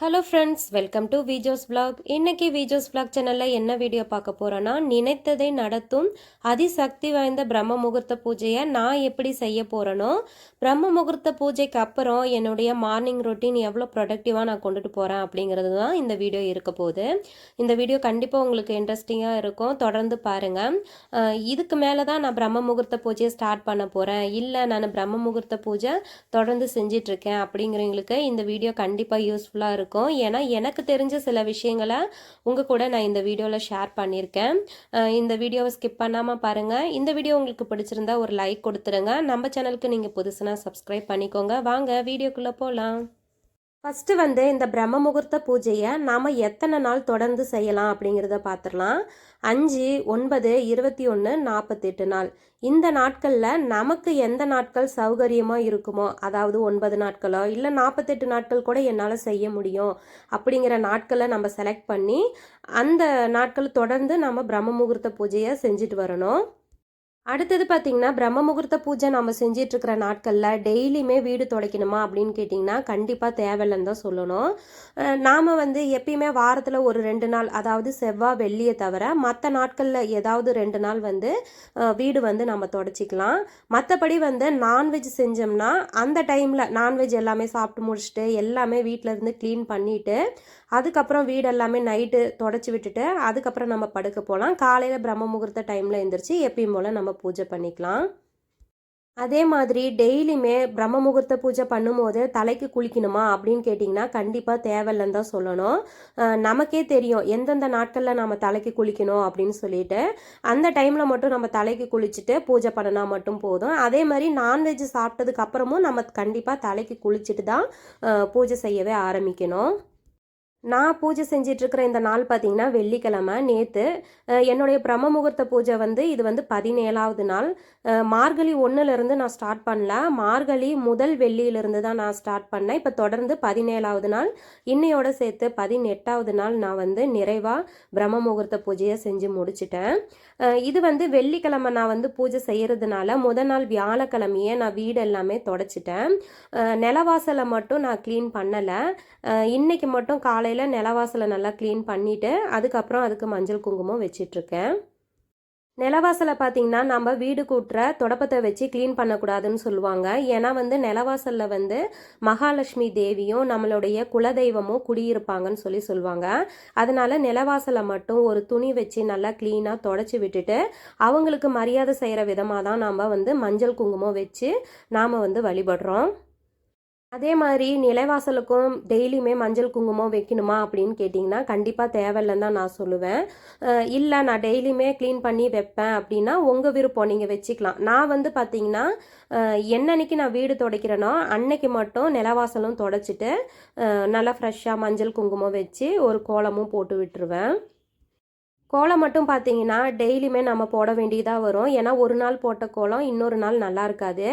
Hello friends welcome to Vijo's vlog. இன்னைக்கு விஜோஸ் vlog சேனலில் என்ன வீடியோ பார்க்க போகிறோன்னா நினைத்ததை நடத்தும் அதிசக்தி வாய்ந்த பிரம்ம முகூர்த்த பூஜையை நான் எப்படி செய்ய போகிறேனோ பிரம்ம முகூர்த்த பூஜைக்கு அப்புறம் என்னுடைய மார்னிங் ரொட்டீன் எவ்வளோ ப்ரொடக்டிவாக நான் கொண்டுட்டு போகிறேன் அப்படிங்கிறது தான் இந்த வீடியோ இருக்க போகுது. இந்த வீடியோ கண்டிப்பாக உங்களுக்கு இன்ட்ரெஸ்டிங்காக இருக்கும். தொடர்ந்து பாருங்கள் இதுக்கு மேலே தான் நான் பிரம்ம முகூர்த்த பூஜையை ஸ்டார்ட் பண்ண போகிறேன் இல்லை நான் பிரம்ம முகூர்த்த பூஜை தொடர்ந்து செஞ்சிட்ருக்கேன் அப்படிங்கிறவங்களுக்கு இந்த வீடியோ கண்டிப்பாக யூஸ்ஃபுல்லாக இருக்கும். இருக்கும். ஏன்னா எனக்கு தெரிஞ்ச சில விஷயங்களை உங்கள் கூட நான் இந்த வீடியோவில் ஷேர் பண்ணியிருக்கேன் இந்த வீடியோவை ஸ்கிப் பண்ணாமல் பாருங்கள் இந்த வீடியோ உங்களுக்கு பிடிச்சிருந்தா ஒரு லைக் கொடுத்துருங்க. நம்ம சேனலுக்கு நீங்கள் புதுசுனா சப்ஸ்கிரைப் பண்ணிக்கோங்க. வாங்க வீடியோக்குள்ளே போகலாம் ஃபஸ்ட்டு வந்து இந்த பிரம்ம முகூர்த்த பூஜையை நாம் எத்தனை நாள் தொடர்ந்து செய்யலாம் அப்படிங்கிறத பார்த்துடலாம் அஞ்சு ஒன்பது இருபத்தி ஒன்று நாற்பத்தெட்டு நாள். இந்த நாட்களில் நமக்கு எந்த நாட்கள் சௌகரியமாக இருக்குமோ அதாவது ஒன்பது நாட்களோ இல்லை நாற்பத்தெட்டு நாட்கள் கூட என்னால் செய்ய முடியும் அப்படிங்கிற நாட்களை நம்ம செலக்ட் பண்ணி அந்த நாட்கள் தொடர்ந்து நம்ம பிரம்ம முகூர்த்த பூஜையை செஞ்சுட்டு வரணும். அடுத்தது பார்த்திங்கன்னா பிரம்ம முகூர்த்த பூஜை நம்ம செஞ்சிட்ருக்கிற நாட்களில் டெய்லியுமே வீடு துடைக்கணுமா அப்படின்னு கேட்டிங்கன்னா கண்டிப்பாக தேவையில்லைன்னு தான் சொல்லணும். நாம் வந்து எப்பயுமே வாரத்தில் ஒரு ரெண்டு நாள் அதாவது செவ்வாய் வெள்ளியை தவிர மற்ற நாட்களில் ஏதாவது ரெண்டு நாள் வந்து வீடு வந்து நம்ம துடைச்சிக்கலாம். மற்றபடி வந்து நான்வெஜ் செஞ்சோம்னா அந்த டைமில் நான்வெஜ் எல்லாமே சாப்பிட்டு முடிச்சுட்டு எல்லாமே வீட்டில் இருந்து க்ளீன் பண்ணிவிட்டு அதுக்கப்புறம் வீடு எல்லாமே நைட்டு தொடச்சி விட்டுட்டு அதுக்கப்புறம் நம்ம படுக்க போகலாம். காலையில் பிரம்ம முகூர்த்த டைமில் எழுந்திரிச்சு எப்பயும் போல் நம்ம பூஜை பண்ணிக்கலாம். அதே மாதிரி டெய்லியுமே பிரம்ம முகூர்த்த பூஜை பண்ணும்போது தலைக்கு குளிக்கணுமா அப்படின்னு கேட்டிங்கன்னா கண்டிப்பாக தேவையில்லைன்னு தான் சொல்லணும். நமக்கே தெரியும் எந்தெந்த நாட்களில் நம்ம தலைக்கு குளிக்கணும் அப்படின்னு சொல்லிட்டு. அந்த டைமில் மட்டும் நம்ம தலைக்கு குளிச்சுட்டு பூஜை பண்ணினா மட்டும் போதும். அதே மாதிரி நான்வெஜ் சாப்பிட்டதுக்கு அப்புறமும் நம்ம கண்டிப்பாக தலைக்கு குளிச்சுட்டு தான் பூஜை செய்யவே ஆரம்பிக்கணும். நான் பூஜை செஞ்சிட்ருக்கிற இந்த நாள் பார்த்தீங்கன்னா வெள்ளிக்கிழமை. நேற்று என்னுடைய பிரம்ம முகூர்த்த பூஜை வந்து இது வந்து பதினேழாவது நாள். மார்கழி ஒன்றுலேருந்து நான் ஸ்டார்ட் பண்ணல. மார்கழி முதல் வெள்ளியிலிருந்து தான் நான் ஸ்டார்ட் பண்ணேன். இப்போ தொடர்ந்து பதினேழாவது நாள். இன்னையோட சேர்த்து பதினெட்டாவது நாள் நான் வந்து நிறைவாக பிரம்ம முகூர்த்த பூஜையை செஞ்சு முடிச்சிட்டேன். இது வந்து வெள்ளிக்கிழமை நான் வந்து பூஜை செய்கிறதுனால முதல் நாள் வியாழக்கிழமையே நான் வீடு எல்லாமே தொடச்சிட்டேன். நிலவாசலை மட்டும் நான் க்ளீன் பண்ணலை. இன்றைக்கி இன்னைக்கு மட்டும் காலையில் நிலவாசலை நல்லா க்ளீன் பண்ணிவிட்டு அதுக்கப்புறம் அதுக்கு மஞ்சள் குங்குமம் வச்சிட்ருக்கேன். நிலவாசலை பார்த்தீங்கன்னா நம்ம வீடு கூட்டுற தொடப்பத்தை வச்சு க்ளீன் பண்ணக்கூடாதுன்னு சொல்லுவாங்க. ஏன்னா வந்து நிலவாசலில் வந்து மகாலட்சுமி தேவியும் நம்மளுடைய குலதெய்வமும் குடியிருப்பாங்கன்னு சொல்லி சொல்லுவாங்க. அதனால நிலவாசலை மட்டும் ஒரு துணி வச்சு நல்லா க்ளீனாக தொடச்சி விட்டுட்டு அவங்களுக்கு மரியாதை செய்கிற விதமாக தான் நாம் வந்து மஞ்சள் குங்குமம் வச்சு நாம் வந்து வழிபடுறோம். அதே மாதிரி நிலைவாசலுக்கும் டெய்லியுமே மஞ்சள் குங்குமம் வைக்கணுமா அப்படின்னு கேட்டிங்கன்னா கண்டிப்பாக தேவையில்லைன்னு தான் நான் சொல்லுவேன். இல்லை நான் டெய்லியுமே க்ளீன் பண்ணி வைப்பேன் அப்படின்னா உங்கள் விருப்பம். நீங்கள் வச்சுக்கலாம். நான் வந்து பார்த்தீங்கன்னா என்னன்னைக்கு நான் வீடு துடைக்கிறேனோ அன்னைக்கு மட்டும் நிலவாசலும் துடைச்சிட்டு நல்லா ஃப்ரெஷ்ஷாக மஞ்சள் குங்குமம் வச்சு ஒரு கோலமும் போட்டு விட்டுருவேன். கோலம் மட்டும் பார்த்தீங்கன்னா டெய்லியுமே நம்ம போட வேண்டியதாக வரும். ஏன்னா ஒரு நாள் போட்ட கோலம் இன்னொரு நாள் நல்லா இருக்காது.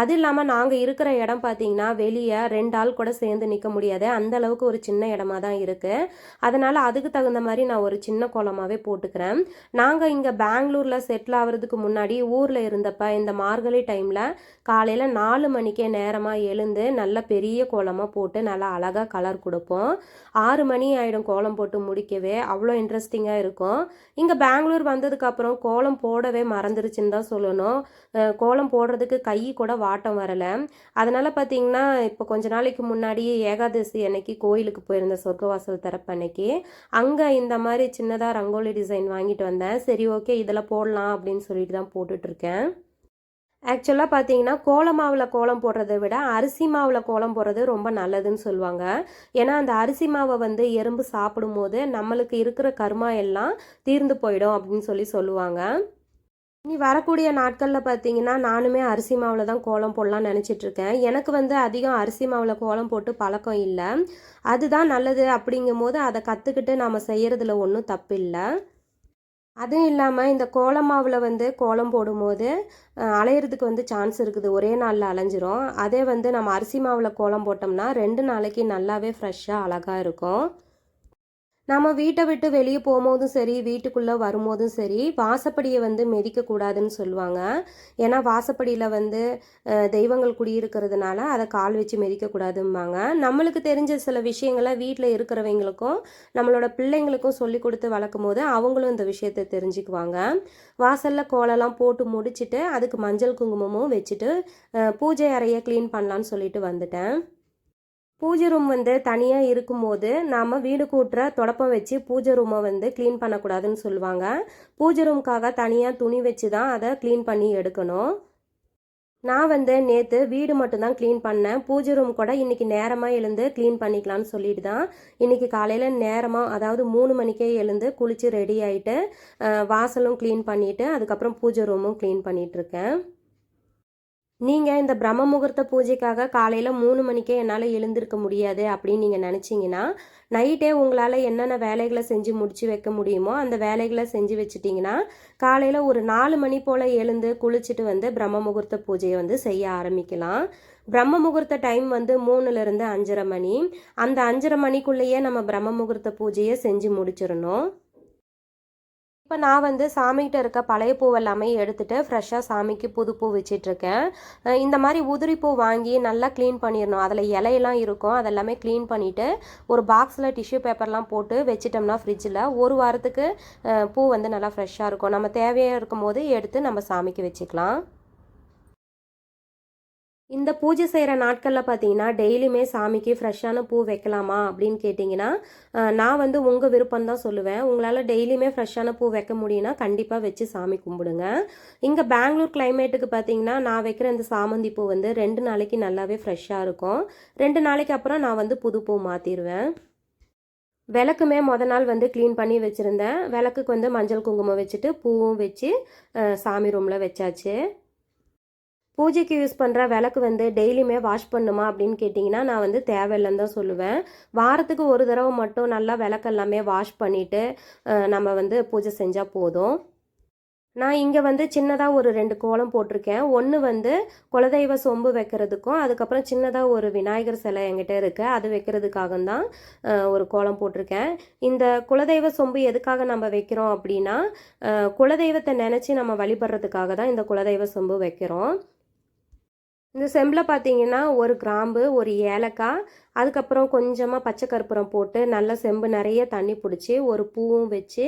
அது இல்லாமல் நாங்கள் இருக்கிற இடம் பார்த்தீங்கன்னா வெளியே ரெண்டு ஆள் கூட சேர்ந்து நிற்க முடியாது. அந்த அளவுக்கு ஒரு சின்ன இடமா தான் இருக்குது அதனால் அதுக்கு தகுந்த மாதிரி நான் ஒரு சின்ன கோலமாகவே போட்டுக்கிறேன். நாங்கள் இங்கே பெங்களூரில் செட்டில் ஆகிறதுக்கு முன்னாடி ஊரில் இருந்தப்ப இந்த மார்கழி டைமில் காலையில் நாலு மணிக்கே நேரமாக எழுந்து நல்ல பெரிய கோலமாக போட்டு நல்லா அழகாக கலர் கொடுப்போம். ஆறு மணி ஆகிடும் கோலம் போட்டு முடிக்கவே. அவ்வளோ இன்ட்ரெஸ்டிங்காக இருக்கும். இங்கே பெங்களூர் வந்ததுக்கப்புறம் கோலம் போடவே மறந்துருச்சுன்னு தான் சொல்லணும். கோலம் போடுறதுக்கு கை கூட வாட்டம் வரலை. அதனால் பார்த்தீங்கன்னா இப்போ கொஞ்ச நாளைக்கு முன்னாடி ஏகாதசி அன்னைக்கு கோயிலுக்கு போயிருந்தேன் சொர்க்கவாசல் திறப்பு அன்னைக்கு. அங்கே இந்த மாதிரி சின்னதாக ரங்கோலி டிசைன் வாங்கிட்டு வந்தேன். சரி ஓகே இதில் போடலாம் அப்படின்னு சொல்லிட்டு தான் போட்டுட்ருக்கேன் ஆக்சுவலாக பார்த்தீங்கன்னா கோல மாவில் கோலம் போடுறதை விட அரிசி மாவில் கோலம் போடுறது ரொம்ப நல்லதுன்னு சொல்லுவாங்க. ஏன்னா அந்த அரிசி மாவை வந்து எறும்பு சாப்பிடும்போது நம்மளுக்கு இருக்கிற கர்மா எல்லாம் தீர்ந்து போயிடும் அப்படின்னு சொல்லி சொல்லுவாங்க. இனி வரக்கூடிய நாட்களில் பார்த்தீங்கன்னா நானுமே அரிசி மாவில் தான் கோலம் போடலாம் நினச்சிட்ருக்கேன் எனக்கு வந்து அதிகம் அரிசி மாவில் கோலம் போட்டு பழக்கம் இல்லை. அதுதான் நல்லது அப்படிங்கும்போது அதை கற்றுக்கிட்டு நாம் செய்கிறதுல ஒன்றும் தப்பு இல்லை. அதுவும் இல்லாமல் இந்த கோலம் மாவில் வந்து கோலம் போடும்போது அலையிறதுக்கு வந்து சான்ஸ் இருக்குது. ஒரே நாளில் அலைஞ்சிரும். அதே வந்து நம்ம அரிசி மாவில் கோலம் போட்டோம்னா ரெண்டு நாளைக்கு நல்லாவே ஃப்ரெஷ்ஷாக அழகாக இருக்கும். நம்ம வீட்டை விட்டு வெளியே போகும்போதும் சரி வீட்டுக்குள்ளே வரும்போதும் சரி வாசப்படியை வந்து மிதிக்கக்கூடாதுன்னு சொல்லுவாங்க. ஏன்னா வாசப்படியில் வந்து தெய்வங்கள் குடியிருக்கிறதுனால அதை கால் வச்சு மிதிக்கக்கூடாதும்பாங்க நம்மளுக்கு தெரிஞ்ச சில விஷயங்களை வீட்டில் இருக்கிறவங்களுக்கும் நம்மளோட பிள்ளைங்களுக்கும் சொல்லி கொடுத்து வளர்க்கும் போது அவங்களும் இந்த விஷயத்தை தெரிஞ்சுக்குவாங்க. வாசலில் கோலம்லாம் போட்டு முடிச்சுட்டு அதுக்கு மஞ்சள் குங்குமமும் வச்சுட்டு பூஜை அறையை க்ளீன் பண்ணலான்னு சொல்லிட்டு வந்துட்டேன். பூஜை ரூம் வந்து தனியாக இருக்கும்போது நாம் வீடு கூட்டுற தொடப்பம் வச்சு பூஜை ரூமை வந்து க்ளீன் பண்ணக்கூடாதுன்னு சொல்லுவாங்க. பூஜை ரூமுக்காக தனியாக துணி வச்சு தான் அதை க்ளீன் பண்ணி எடுக்கணும். நான் வந்து நேற்று வீடு மட்டும்தான் க்ளீன் பண்ணேன். பூஜை ரூம் கூட இன்றைக்கி நேரமாக எழுந்து க்ளீன் பண்ணிக்கலாம்னு சொல்லிட்டு தான் இன்றைக்கி காலையில் நேரமாக அதாவது மூணு மணிக்கே எழுந்து குளித்து ரெடி ஆகிட்டு வாசலும் க்ளீன் பண்ணிவிட்டு அதுக்கப்புறம் பூஜை ரூமும் க்ளீன் பண்ணிகிட்ருக்கேன் நீங்கள் இந்த பிரம்ம முகூர்த்த பூஜைக்காக காலையில் மூணு மணிக்கே என்னால் எழுந்திருக்க முடியாது அப்படின்னு நீங்கள் நினச்சிங்கன்னா நைட்டே உங்களால் என்னென்ன வேலைகளை செஞ்சு முடிச்சு வைக்க முடியுமோ அந்த வேலைகளை செஞ்சு வச்சுட்டிங்கன்னா காலையில் ஒரு நாலு மணி போல் எழுந்து குளிச்சுட்டு வந்து பிரம்ம முகூர்த்த பூஜையை வந்து செய்ய ஆரம்பிக்கலாம். பிரம்ம முகூர்த்த டைம் வந்து மூணுலேருந்து அஞ்சரை மணி. அந்த அஞ்சரை மணிக்குள்ளேயே நம்ம பிரம்ம முகூர்த்த பூஜையை செஞ்சு முடிச்சிடணும். இப்போ நான் வந்து சாமிகிட்ட இருக்க பழைய பூவெல்லாமே எடுத்துகிட்டு எடுத்துட்டு ஃப்ரெஷ்ஷாக சாமிக்கு புது பூ வச்சிட்ருக்கேன் இந்த மாதிரி உதிரி பூ வாங்கி நல்லா க்ளீன் பண்ணிடணும் அதில் இலையெல்லாம் இருக்கும். அதெல்லாமே க்ளீன் பண்ணிவிட்டு ஒரு பாக்ஸில் டிஷ்யூ பேப்பர்லாம் போட்டு வச்சிட்டோம்னா ஃப்ரிட்ஜில் ஒரு வாரத்துக்கு பூ வந்து நல்லா ஃப்ரெஷ்ஷாக இருக்கும். நம்ம தேவையாக இருக்கும் போது எடுத்து நம்ம சாமிக்கு வச்சுக்கலாம். இந்த பூஜை செய்கிற நாட்களில் பார்த்தீங்கன்னா டெய்லியுமே சாமிக்கு ஃப்ரெஷ்ஷான பூ வைக்கலாமா அப்படின்னு கேட்டிங்கன்னா நான் வந்து உங்கள் விருப்பம் தான் சொல்லுவேன். உங்களால் டெய்லியுமே ஃப்ரெஷ்ஷான பூ வைக்க முடியும்னா கண்டிப்பாக வச்சு சாமி கும்பிடுங்க. இங்கே பெங்களூர் கிளைமேட்டுக்கு பார்த்தீங்கன்னா நான் வைக்கிற இந்த சாமந்தி பூ வந்து ரெண்டு நாளைக்கு நல்லாவே ஃப்ரெஷ்ஷாக இருக்கும். ரெண்டு நாளைக்கு அப்புறம் நான் வந்து புது பூ மாற்றிடுவேன் விளக்குமே மொதல் நாள் வந்து க்ளீன் பண்ணி வச்சுருந்தேன். விளக்குக்கு வந்து மஞ்சள் குங்குமம் வச்சுட்டு பூவும் வச்சு சாமி ரூமில் வச்சாச்சு. பூஜைக்கு யூஸ் பண்ணுற விளக்கு வந்து டெய்லியுமே வாஷ் பண்ணுமா அப்படின்னு கேட்டிங்கன்னா நான் வந்து தேவையில்லைன்னு தான் சொல்லுவேன். வாரத்துக்கு ஒரு தடவை மட்டும் நல்லா விளக்கெல்லாமே வாஷ் பண்ணிவிட்டு நம்ம வந்து பூஜை செஞ்சால் போதும். நான் இங்கே வந்து சின்னதாக ஒரு ரெண்டு கோலம் போட்டிருக்கேன். ஒன்று வந்து குலதெய்வ சொம்பு வைக்கிறதுக்கும் அதுக்கப்புறம் சின்னதாக ஒரு விநாயகர் சிலை என்கிட்ட இருக்குது அது வைக்கிறதுக்காக தான் ஒரு கோலம் போட்டிருக்கேன். இந்த குலதெய்வ சொம்பு எதுக்காக நம்ம வைக்கிறோம் அப்படின்னா குலதெய்வத்தை நினச்சி நம்ம வழிபடுறதுக்காக தான் இந்த குலதெய்வ சொம்பு வைக்கிறோம். இந்த செம்பில் பார்த்தீங்கன்னா ஒரு கிராம்பு ஒரு ஏலக்காய் அதுக்கப்புறம் கொஞ்சமாக பச்சை கற்பூரம் போட்டு நல்ல செம்பு நிறைய தண்ணி பிடிச்சி ஒரு பூவும் வச்சு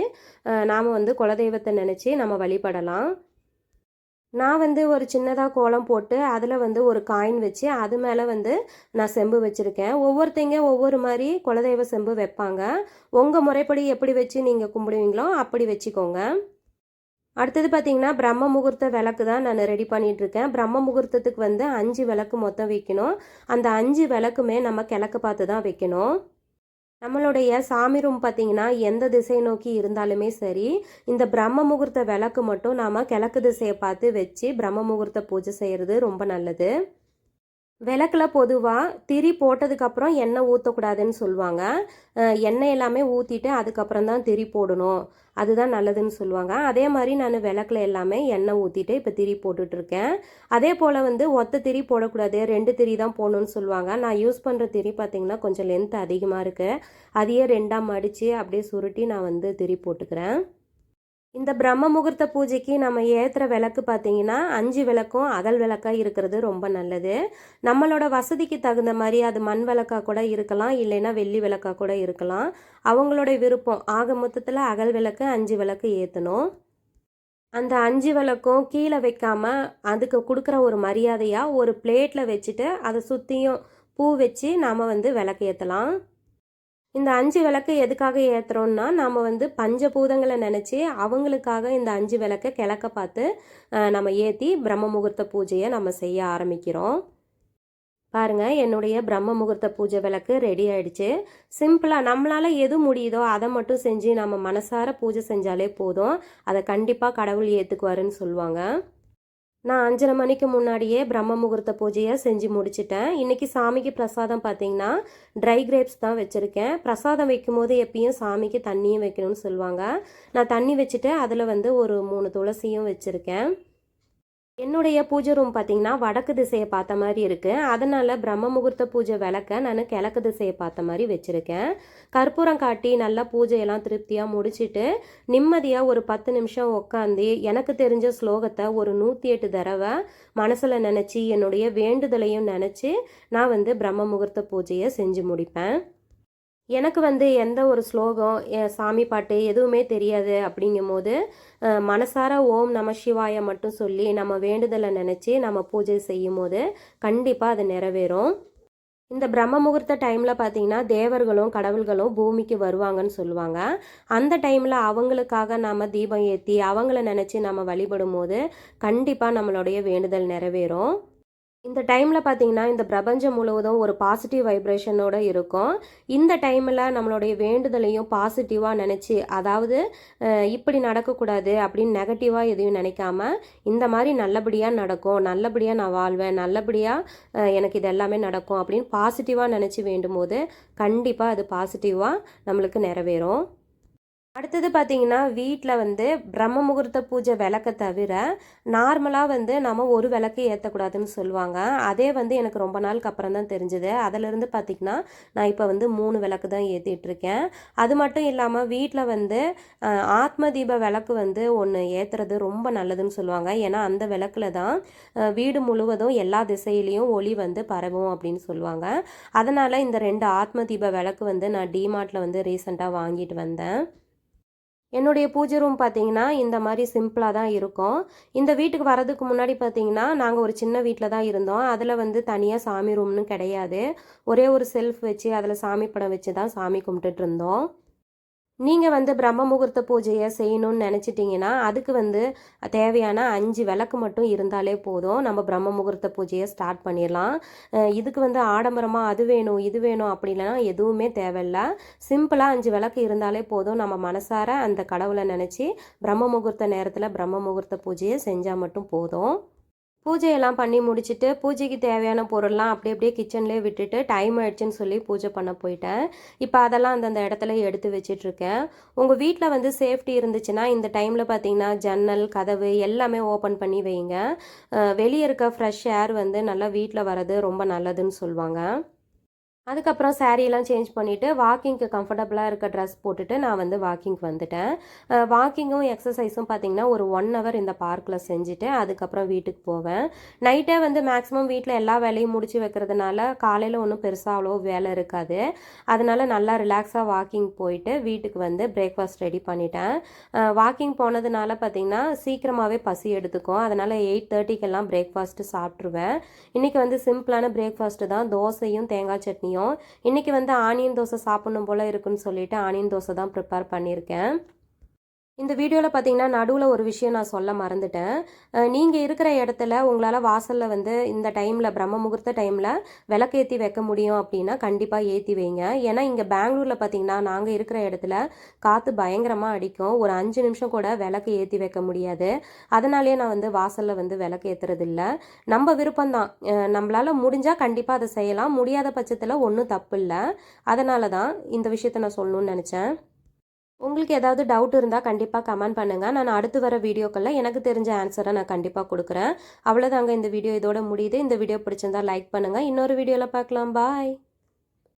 நாம் வந்து குலதெய்வத்தை நினச்சி நம்ம வழிபடலாம். நான் வந்து ஒரு சின்னதாக கோலம் போட்டு அதில் வந்து ஒரு காயின் வச்சு அது மேலே வந்து நான் செம்பு வச்சுருக்கேன். ஒவ்வொருத்தங்க ஒவ்வொரு மாதிரி குலதெய்வ செம்பு வைப்பாங்க. உங்கள் முறைப்படி எப்படி வச்சு நீங்கள் கும்பிடுவீங்களோ அப்படி வச்சுக்கோங்க. அடுத்தது பார்த்தீங்கன்னா பிரம்ம முகூர்த்த விளக்கு தான் நான் ரெடி பண்ணிட்டு இருக்கேன் பிரம்ம முகூர்த்தத்துக்கு வந்து அஞ்சு விளக்கு மொத்தம் வைக்கணும். அந்த அஞ்சு விளக்குமே நம்ம கிழக்கு பார்த்து தான் வைக்கணும். நம்மளுடைய சாமி ரூம் பார்த்தீங்கன்னா எந்த திசை நோக்கி இருந்தாலுமே சரி இந்த பிரம்ம முகூர்த்த விளக்கு மட்டும் நாம் கிழக்கு திசையை பார்த்து வச்சு பிரம்ம முகூர்த்த பூஜை செய்கிறது ரொம்ப நல்லது. விளக்கில் பொதுவாக திரி போட்டதுக்கப்புறம் எண்ணெய் ஊற்றக்கூடாதுன்னு சொல்லுவாங்க. எண்ணெய் எல்லாமே ஊற்றிட்டு அதுக்கப்புறம் தான் திரி போடணும். அதுதான் நல்லதுன்னு சொல்லுவாங்க. அதே மாதிரி நான் விளக்கில் எல்லாமே எண்ணெய் ஊற்றிட்டு இப்போ திரி போட்டுட்ருக்கேன். அதே போல் வந்து ஒத்த திரி போடக்கூடாது ரெண்டு திரி தான் போடணும்னு சொல்லுவாங்க. நான் யூஸ் பண்ணுற திரி பார்த்திங்கன்னா கொஞ்சம் லென்த் அதிகமாக இருக்குது அதையே ரெண்டாக மடித்து அப்படியே சுருட்டி நான் வந்து திரி போட்டுக்கிறேன். இந்த பிரம்ம முகூர்த்த பூஜைக்கு நம்ம ஏற்றுற விளக்கு பார்த்தீங்கன்னா அஞ்சு விளக்கும் அகல் விளக்காக இருக்கிறது ரொம்ப நல்லது. நம்மளோட வசதிக்கு தகுந்த மாதிரி அது மண் விளக்கா கூட இருக்கலாம் இல்லைன்னா வெள்ளி விளக்கா கூட இருக்கலாம். அவங்களோட விருப்பம். ஆக மொத்தத்தில் அகல் விளக்கு அஞ்சு விளக்கு ஏற்றணும் அந்த அஞ்சு விளக்கும் கீழே வைக்காம அதுக்கு கொடுக்குற ஒரு மரியாதையாக ஒரு பிளேட்டில் வச்சுட்டு அதை சுற்றியும் பூ வச்சு நாம் வந்து விளக்கு ஏற்றலாம் இந்த அஞ்சு விளக்கு எதுக்காக ஏற்றுறோம்னா நாம் வந்து பஞ்சபூதங்களை நினச்சி அவங்களுக்காக இந்த அஞ்சு விளக்கை கிழக்க பார்த்து நம்ம ஏற்றி பிரம்ம முகூர்த்த பூஜையை நம்ம செய்ய ஆரம்பிக்கிறோம். பாருங்கள் என்னுடைய பிரம்ம முகூர்த்த பூஜை விளக்கு ரெடி ஆயிடுச்சு. சிம்பிளாக நம்மளால் எது முடியுதோ அதை மட்டும் செஞ்சு நம்ம மனசார பூஜை செஞ்சாலே போதும். அதை கண்டிப்பாக கடவுள் ஏற்றுக்குவாருன்னு சொல்லுவாங்க. நான் அஞ்சரை மணிக்கு முன்னாடியே பிரம்ம முகூர்த்த பூஜையை செஞ்சு முடிச்சிட்டேன். இன்னைக்கு சாமிக்கு பிரசாதம் பார்த்தீங்கன்னா ட்ரை கிரேப்ஸ் தான் வச்சுருக்கேன். பிரசாதம் வைக்கும்போது எப்பயும் சாமிக்கு தண்ணியும் வைக்கணும்னு சொல்லுவாங்க. நான் தண்ணி வச்சுட்டு அதில் வந்து ஒரு மூணு துளசியும் வச்சுருக்கேன். என்னுடைய பூஜை ரூம் பார்த்தீங்கன்னா வடக்கு திசையை பார்த்த மாதிரி இருக்குது அதனால் பிரம்ம முகூர்த்த பூஜை விளக்க நான் கிழக்கு திசையை பார்த்த மாதிரி வச்சுருக்கேன். கற்பூரம் காட்டி நல்லா பூஜையெல்லாம் திருப்தியாக முடிச்சிட்டு நிம்மதியாக ஒரு பத்து நிமிஷம் உட்காந்து எனக்கு தெரிஞ்ச ஸ்லோகத்தை ஒரு நூற்றி எட்டு தடவை மனசில் நினச்சி என்னுடைய வேண்டுதலையும் நினச்சி நான் வந்து பிரம்ம முகூர்த்த பூஜையை செஞ்சு முடிப்பேன். எனக்கு வந்து எந்த ஒரு ஸ்லோகம் சாமி பாட்டு எதுவுமே தெரியாது அப்படிங்கும் போது மனசார ஓம் நம சிவாய மட்டும் சொல்லி நம்ம வேண்டுதலை நினச்சி நம்ம பூஜை செய்யும் போது கண்டிப்பாக அது நிறைவேறும். இந்த பிரம்ம முகூர்த்த டைமில் பார்த்தீங்கன்னா தேவர்களும் கடவுள்களும் பூமிக்கு வருவாங்கன்னு சொல்லுவாங்க. அந்த டைமில் அவங்களுக்காக நாம் தீபம் ஏற்றி அவங்கள நினச்சி நம்ம வழிபடும் போது கண்டிப்பாக நம்மளுடைய வேண்டுதல் நிறைவேறும். இந்த டைமில் பார்த்தீங்கன்னா இந்த பிரபஞ்சம் முழுவதும் ஒரு பாசிட்டிவ் வைப்ரேஷனோட இருக்கும். இந்த டைமில் நம்மளுடைய வேண்டுதலையும் பாசிட்டிவாக நினச்சி அதாவது இப்படி நடக்கக்கூடாது அப்படின்னு நெகட்டிவாக எதையும் நினைக்காம இந்த மாதிரி நல்லபடியாக நடக்கும் நல்லபடியாக நான் வாழ்வேன் நல்லபடியாக எனக்கு இது எல்லாமே நடக்கும் அப்படின்னு பாசிட்டிவாக நினச்சி வேண்டும் போது கண்டிப்பாக அது பாசிட்டிவாக நம்மளுக்கு நிறைவேறும். அடுத்தது பார்த்தீங்கன்னா வீட்டில் வந்து பிரம்ம முகூர்த்த பூஜை விளக்க தவிர நார்மலாக வந்து நம்ம ஒரு விளக்கு ஏற்றக்கூடாதுன்னு சொல்லுவாங்க. அதே வந்து எனக்கு ரொம்ப நாளுக்கு அப்புறம் தான் தெரிஞ்சுது. அதிலிருந்து பார்த்திங்கன்னா நான் இப்போ வந்து மூணு விளக்கு தான் ஏற்றிட்டுருக்கேன் அது மட்டும் இல்லாமல் வீட்டில் வந்து ஆத்ம தீப விளக்கு வந்து ஒன்று ஏற்றுறது ரொம்ப நல்லதுன்னு சொல்லுவாங்க. ஏன்னா அந்த விளக்கில் தான் வீடு முழுவதும் எல்லா திசையிலையும் ஒளி வந்து பரவும் அப்படின்னு சொல்லுவாங்க. அதனால் இந்த ரெண்டு ஆத்ம தீப விளக்கு வந்து நான் டிமார்ட்டில் வந்து ரீசெண்டாக வாங்கிட்டு வந்தேன். என்னுடைய பூஜை ரூம் பார்த்தீங்கன்னா இந்த மாதிரி சிம்பிளாக தான் இருக்கும். இந்த வீட்டுக்கு வரதுக்கு முன்னாடி பார்த்தீங்கன்னா நாங்கள் ஒரு சின்ன வீட்டில் தான் இருந்தோம். அதில் வந்து தனியாக சாமி ரூம்னு கிடையாது. ஒரே ஒரு செல்ஃப் வச்சு அதில் சாமி படம் வச்சு தான் சாமி கும்பிட்டுட்டு இருந்தோம். நீங்கள் வந்து பிரம்ம முகூர்த்த பூஜையை செய்யணும்னு நினச்சிட்டிங்கன்னா அதுக்கு வந்து தேவையான அஞ்சு விளக்கு மட்டும் இருந்தாலே போதும். நம்ம பிரம்ம முகூர்த்த பூஜையை ஸ்டார்ட் பண்ணிடலாம். இதுக்கு வந்து ஆடம்பரமாக அது வேணும் இது வேணும் அப்படிலாம் எதுவுமே தேவையில்ல. சிம்பிளாக அஞ்சு விளக்கு இருந்தாலே போதும். நம்ம மனசார அந்த கடவுளை நினச்சி பிரம்ம முகூர்த்த நேரத்தில் பிரம்ம முகூர்த்த பூஜையை செஞ்சால் மட்டும் போதும். பூஜையெல்லாம் பண்ணி முடிச்சுட்டு பூஜைக்கு தேவையான பொருள்லாம் அப்படி அப்படியே கிச்சன்லேயே விட்டுட்டு டைம் ஆயிடுச்சுன்னு சொல்லி பூஜை பண்ண போயிட்டேன். இப்போ அதெல்லாம் அந்தந்த இடத்துல எடுத்து வச்சிட்ருக்கேன். உங்கள் வீட்டில் வந்து சேஃப்டி இருந்துச்சுன்னா இந்த டைமில் பார்த்தீங்கன்னா ஜன்னல் கதவு எல்லாமே ஓப்பன் பண்ணி வைங்க. வெளியே இருக்க ஃப்ரெஷ் ஏர் வந்து நல்லா வீட்டில் வர்றது ரொம்ப நல்லதுன்னு சொல்லுவாங்க அதுக்கப்புறம் saree சேஞ்ச் பண்ணிவிட்டு வாக்கிங்க்கு கம்ஃபர்டபுளாக இருக்க ட்ரெஸ் போட்டுட்டு நான் வந்து வாக்கிங்க்கு வந்துட்டேன். வாக்கிங்கும் எக்ஸசைஸும் பார்த்திங்கன்னா ஒரு ஒன் ஹவர் இந்த பார்க்கில் செஞ்சுட்டு அதுக்கப்புறம் வீட்டுக்கு போவேன். நைட்டே வந்து மேக்ஸிமம் வீட்டில் எல்லா வேலையும் முடிச்சு வைக்கிறதுனால காலையில் ஒன்றும் பெருசாக அவ்வளோ வேலை இருக்காது. அதனால நல்லா ரிலாக்ஸாக வாக்கிங் போயிட்டு வீட்டுக்கு வந்து பிரேக்ஃபாஸ்ட் ரெடி பண்ணிட்டேன். வாக்கிங் போனதுனால பார்த்திங்கன்னா சீக்கிரமாகவே பசி எடுத்துக்கும். அதனால் எயிட் தேர்ட்டிக்கெல்லாம் பிரேக்ஃபாஸ்ட்டு சாப்பிட்ருவேன் இன்றைக்கி வந்து சிம்பிளான பிரேக்ஃபாஸ்ட்டு தான். தோசையும் தேங்காய் சட்னியும் இன்றைக்கி வந்து ஆனியன் தோசை சாப்பிடணும் போல் இருக்குன்னு சொல்லிட்டு ஆனியன் தோசை தான் ப்ரிப்பேர் பண்ணியிருக்கேன். இந்த வீடியோவில் பார்த்தீங்கன்னா நடுவில் ஒரு விஷயம் நான் சொல்ல மறந்துட்டேன். நீங்கள் இருக்கிற இடத்துல உங்களால் வாசலில் வந்து இந்த டைமில் பிரம்ம முகூர்த்த டைமில் விளக்கேற்றி வைக்க முடியும் அப்படின்னா கண்டிப்பாக ஏற்றி வைங்க. ஏன்னா இங்கே பெங்களூரில் பார்த்தீங்கன்னா நாங்கள் இருக்கிற இடத்துல காற்று பயங்கரமாக அடிக்கும். ஒரு அஞ்சு நிமிஷம் கூட விளக்கு ஏற்றி வைக்க முடியாது. அதனாலேயே நான் வந்து வாசலில் வந்து விளக்கு ஏற்றுறது இல்லை நம்ம விருப்பம்தான். நம்மளால் முடிஞ்சால் கண்டிப்பாக அதை செய்யலாம். முடியாத பட்சத்தில் ஒன்றும் தப்பு இல்லை அதனால தான் இந்த விஷயத்த நான் சொல்லணும்னு நினச்சேன். உங்களுக்கு ஏதாவது டவுட் இருந்தால் கண்டிப்பாக கமெண்ட் பண்ணுங்கள் நான் அடுத்து வர வீடியோக்களில் எனக்கு தெரிஞ்ச ஆன்சரை நான் கண்டிப்பாக கொடுக்குறேன். அவ்வளோதாங்க இந்த வீடியோ இதோட முடியுது. இந்த வீடியோ பிடிச்சிருந்தா லைக் பண்ணுங்கள் இன்னொரு வீடியோவில் பார்க்கலாம். பாய்